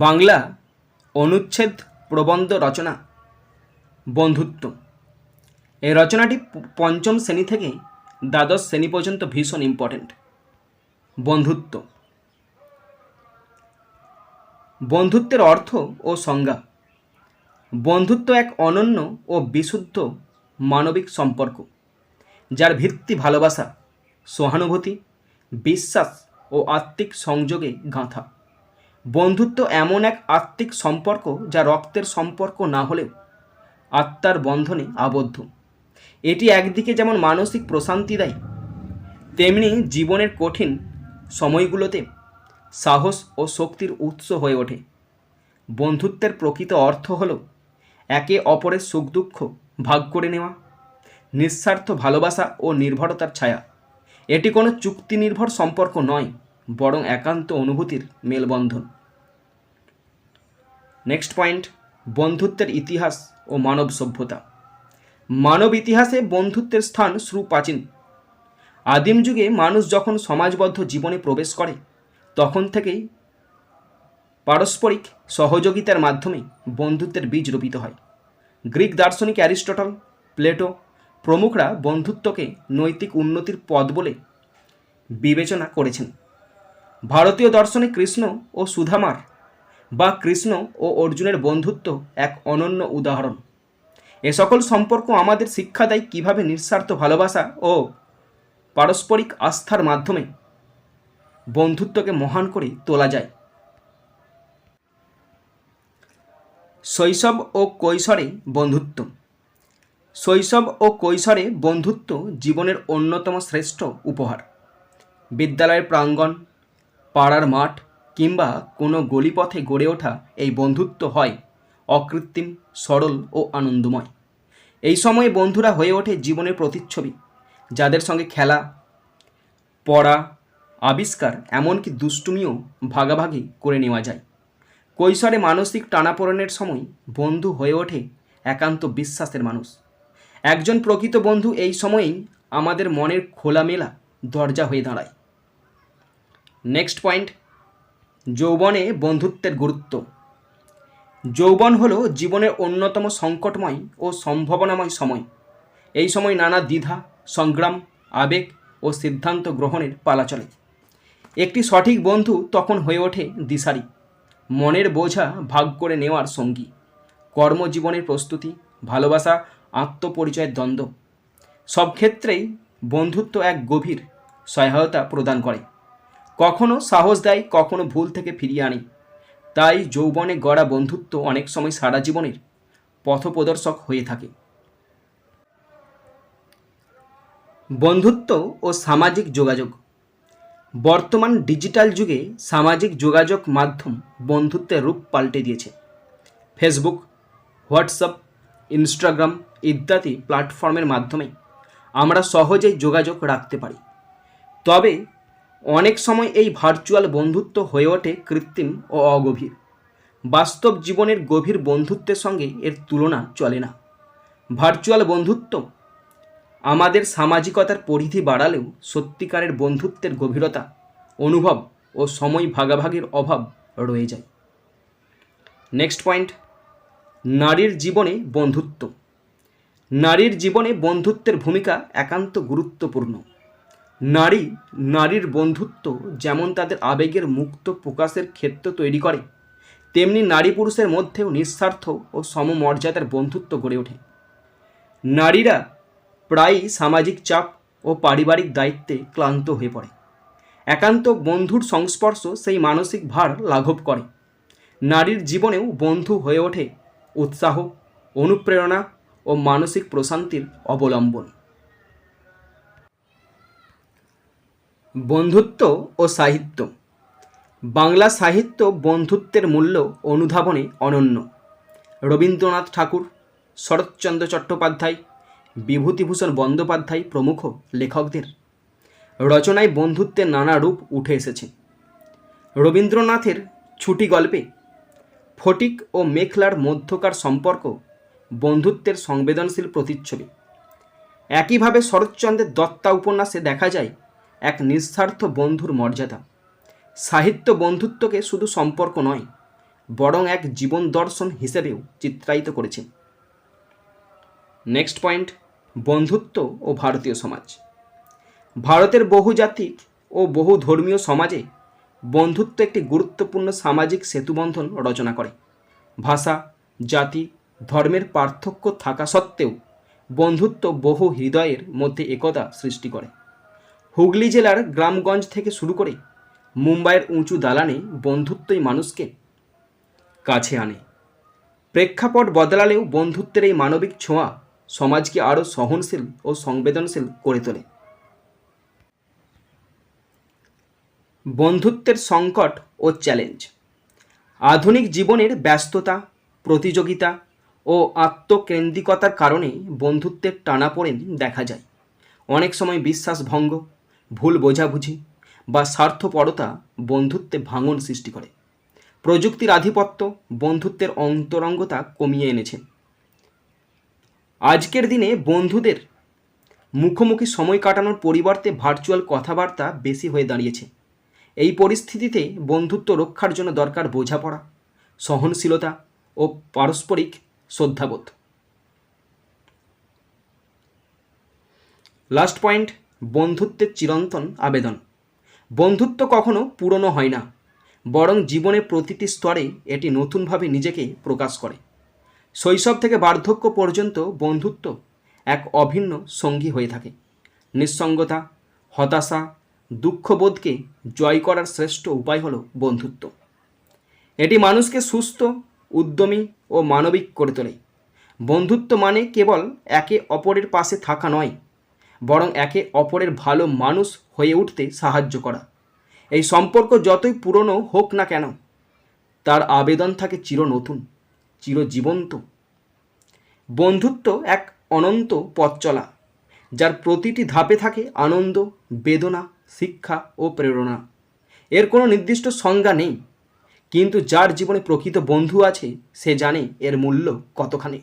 বাংলা অনুচ্ছেদ প্রবন্ধ রচনা, বন্ধুত্ব। এই রচনাটি পঞ্চম শ্রেণি থেকে দ্বাদশ শ্রেণি পর্যন্ত ভীষণ ইম্পর্ট্যান্ট বন্ধুত্ব। বন্ধুত্বের অর্থ ও সংজ্ঞা। বন্ধুত্ব এক অনন্য ও বিশুদ্ধ মানবিক সম্পর্ক, যার ভিত্তি ভালোবাসা, সহানুভূতি, বিশ্বাস ও আত্মিক সংযোগে গাঁথা। বন্ধুত্ব এমন এক আত্মিক সম্পর্ক যা রক্তের সম্পর্ক না হলেও আত্মার বন্ধনে আবদ্ধ। এটি একদিকে যেমন মানসিক প্রশান্তি দেয়, তেমনি জীবনের কঠিন সময়গুলোতে সাহস ও শক্তির উৎস হয়ে ওঠে। বন্ধুত্বের প্রকৃত অর্থ হল একে অপরের সুখ দুঃখ ভাগ করে নেওয়া, নিঃস্বার্থ ভালোবাসা ও নির্ভরতার ছায়া। এটি কোনো চুক্তি নির্ভর সম্পর্ক নয় বরং একান্ত অনুভূতির মেলবন্ধন। নেক্সট পয়েন্ট বন্ধুত্বের ইতিহাস ও মানব সভ্যতা। মানব ইতিহাসে বন্ধুত্বের স্থান সুপ্রাচীন। আদিম যুগে মানুষ যখন সমাজবদ্ধ জীবনে প্রবেশ করে, তখন থেকেই পারস্পরিক সহযোগিতার মাধ্যমে বন্ধুত্বের বীজ রোপিত হয়। গ্রিক দার্শনিক অ্যারিস্টটল, প্লেটো প্রমুখরা বন্ধুত্বকে নৈতিক উন্নতির পথ বলে বিবেচনা করেছেন। ভারতীয় দর্শনে কৃষ্ণ ও সুধামার বা কৃষ্ণ ও অর্জুনের বন্ধুত্ব এক অনন্য উদাহরণ। এ সকল সম্পর্ক আমাদের শিক্ষা দেয় কীভাবে নিঃস্বার্থ ভালোবাসা ও পারস্পরিক আস্থার মাধ্যমে বন্ধুত্বকে মহান করে তোলা যায়। শৈশব ও কৈশোরে বন্ধুত্ব। শৈশব ও কৈশোরে বন্ধুত্ব জীবনের অন্যতম শ্রেষ্ঠ উপহার। বিদ্যালয়ের প্রাঙ্গণ পাড়ার মাঠ কিংবা কোনো গলিপথে গড়ে ওঠা এই বন্ধুত্ব হয় অকৃত্রিম, সরল ও আনন্দময়। এই সময়ে বন্ধুরা হয়ে ওঠে জীবনের প্রতিচ্ছবি, যাদের সঙ্গে খেলা, পড়া, আবিষ্কার এমনকি দুষ্টুমিও ভাগাভাগি করে নেওয়া যায়। কৈশোরে মানসিক টানাপোড়েনের সময় বন্ধু হয়ে ওঠে একান্ত বিশ্বাসের মানুষ। একজন প্রকৃত বন্ধু এই সময়েই আমাদের মনের খোলামেলা দরজা হয়ে দাঁড়ায়। নেক্সট পয়েন্ট যৌবনে বন্ধুত্বের গুরুত্ব। যৌবন হলো জীবনের অন্যতম সংকটময় ও সম্ভাবনাময় সময়। এই সময় নানা দ্বিধা, সংগ্রাম, আবেগ ও সিদ্ধান্ত গ্রহণের পালা চলে। একটি সঠিক বন্ধু তখন হয়ে ওঠে দিশারি। মনের বোঝা ভাগ করে নেওয়ার সঙ্গী। কর্মজীবনের প্রস্তুতি, ভালোবাসা, আত্মপরিচয়ের দ্বন্দ্ব। সব ক্ষেত্রেই বন্ধুত্ব এক গভীর সহায়তা প্রদান করে। কখনো সাহস দেয়, কখনো ভুল থেকে ফিরিয়ে আনে। তাই যৌবনে গড়া বন্ধুত্ব অনেক সময় সারা জীবনের পথপ্রদর্শক হয়ে থাকে। বন্ধুত্ব ও সামাজিক যোগাযোগ। বর্তমান ডিজিটাল যুগে সামাজিক যোগাযোগ মাধ্যম বন্ধুত্বের রূপ পাল্টে দিয়েছে। ফেসবুক, হোয়াটসঅ্যাপ, ইনস্টাগ্রাম ইত্যাদি প্ল্যাটফর্মের মাধ্যমে আমরা সহজেই যোগাযোগ রাখতে পারি। তবে অনেক সময় এই ভার্চুয়াল বন্ধুত্ব হয়ে ওঠে কৃত্রিম ও অগভীর। বাস্তব জীবনের গভীর বন্ধুত্বের সঙ্গে এর তুলনা চলে না। ভার্চুয়াল বন্ধুত্ব আমাদের সামাজিকতার পরিধি বাড়ালেও সত্যিকারের বন্ধুত্বের গভীরতা, অনুভব ও সময় ভাগাভাগির অভাব রয়ে যায়। নেক্সট পয়েন্ট নারীর জীবনে বন্ধুত্ব। নারীর জীবনে বন্ধুত্বের ভূমিকা একান্ত গুরুত্বপূর্ণ। নারী, নারীর বন্ধুত্ব যেমন তাদের আবেগের মুক্ত প্রকাশের ক্ষেত্র তৈরি করে, তেমনি নারী পুরুষের মধ্যেও নিঃস্বার্থ ও সমমর্যাদার বন্ধুত্ব গড়ে ওঠে। নারীরা প্রায়ই সামাজিক চাপ ও পারিবারিক দায়িত্বে ক্লান্ত হয়ে পড়ে। একান্ত বন্ধুর সংস্পর্শ সেই মানসিক ভার লাঘব করে। নারীর জীবনেও বন্ধু হয়ে ওঠে উৎসাহ, অনুপ্রেরণা ও মানসিক প্রশান্তির অবলম্বন। বন্ধুত্ব ও সাহিত্য। বাংলা সাহিত্য বন্ধুত্বের মূল্য অনুধাবনে অনন্য। রবীন্দ্রনাথ ঠাকুর, শরৎচন্দ্র চট্টোপাধ্যায়, বিভূতিভূষণ বন্দ্যোপাধ্যায় প্রমুখ লেখকদের রচনায় বন্ধুত্বের নানা রূপ উঠে এসেছে। রবীন্দ্রনাথের ছুটি গল্পে ফটিক ও মেঘলার মধ্যকার সম্পর্ক বন্ধুত্বের সংবেদনশীল প্রতিচ্ছবি। একইভাবে শরৎচন্দ্রের দত্তা উপন্যাসে দেখা যায় এক নিঃস্বার্থ বন্ধুর মর্যাদা। সাহিত্য বন্ধুত্বকে শুধু সম্পর্ক নয়, বরং এক জীবন দর্শন হিসেবেও চিত্রায়িত করেছেন। নেক্সট পয়েন্ট বন্ধুত্ব ও ভারতীয় সমাজ। ভারতের বহু বহুজাতিক ও বহু ধর্মীয় সমাজে বন্ধুত্ব একটি গুরুত্বপূর্ণ সামাজিক সেতুবন্ধন রচনা করে। ভাষা, জাতি, ধর্মের পার্থক্য থাকা সত্ত্বেও বন্ধুত্ব বহু হৃদয়ের মধ্যে একতা সৃষ্টি করে। হুগলি জেলার গ্রামগঞ্জ থেকে শুরু করে মুম্বাইয়ের উঁচু দালানে বন্ধুত্বই মানুষকে কাছে আনে। প্রেক্ষাপট বদলালেও বন্ধুত্বের এই মানবিক ছোঁয়া সমাজকে আরও সহনশীল ও সংবেদনশীল করে তোলে। বন্ধুত্বের সংকট ও চ্যালেঞ্জ। আধুনিক জীবনের ব্যস্ততা, প্রতিযোগিতা ও আত্মকেন্দ্রিকতার কারণে বন্ধুত্বের টানাপোড়েন দেখা যায়। অনেক সময় বিশ্বাস ভঙ্গ ভুল বোঝাবুঝি বা স্বার্থপরতা বন্ধুত্বে ভাঙন সৃষ্টি করে। প্রযুক্তির আধিপত্য বন্ধুত্বের অন্তরঙ্গতা কমিয়ে এনেছে। আজকের দিনে বন্ধুদের মুখোমুখি সময় কাটানোর পরিবর্তে ভার্চুয়াল কথাবার্তা বেশি হয়ে দাঁড়িয়েছে। এই পরিস্থিতিতে বন্ধুত্ব রক্ষার জন্য দরকার বোঝাপড়া, সহনশীলতা ও পারস্পরিক শ্রদ্ধাবোধ। লাস্ট পয়েন্ট বন্ধুত্বের চিরন্তন আবেদন। বন্ধুত্ব কখনো পুরনো হয় না, বরং জীবনের প্রতিটি স্তরে এটি নতুনভাবে নিজেকে প্রকাশ করে। শৈশব থেকে বার্ধক্য পর্যন্ত বন্ধুত্ব এক অভিন্ন সঙ্গী হয়ে থাকে। নিঃসঙ্গতা, হতাশা, দুঃখবোধকে জয় করার শ্রেষ্ঠ উপায় হলো বন্ধুত্ব। এটি মানুষকে সুস্থ, উদ্যমী ও মানবিক করে তোলে। বন্ধুত্ব মানে কেবল একে অপরের পাশে থাকা নয় বরং একে অপরের ভালো মানুষ হয়ে উঠতে সাহায্য করা। এই সম্পর্ক যতই পুরনো হোক না কেন, তার আবেদন থাকে চির নতুন চিরজীবন্ত। বন্ধুত্ব এক অনন্ত পথ চলা, যার প্রতিটি ধাপে থাকে আনন্দ, বেদনা, শিক্ষা ও প্রেরণা। এর কোনো নির্দিষ্ট সংজ্ঞা নেই, কিন্তু যার জীবনে প্রকৃত বন্ধু আছে, সে জানে এর মূল্য কতখানি।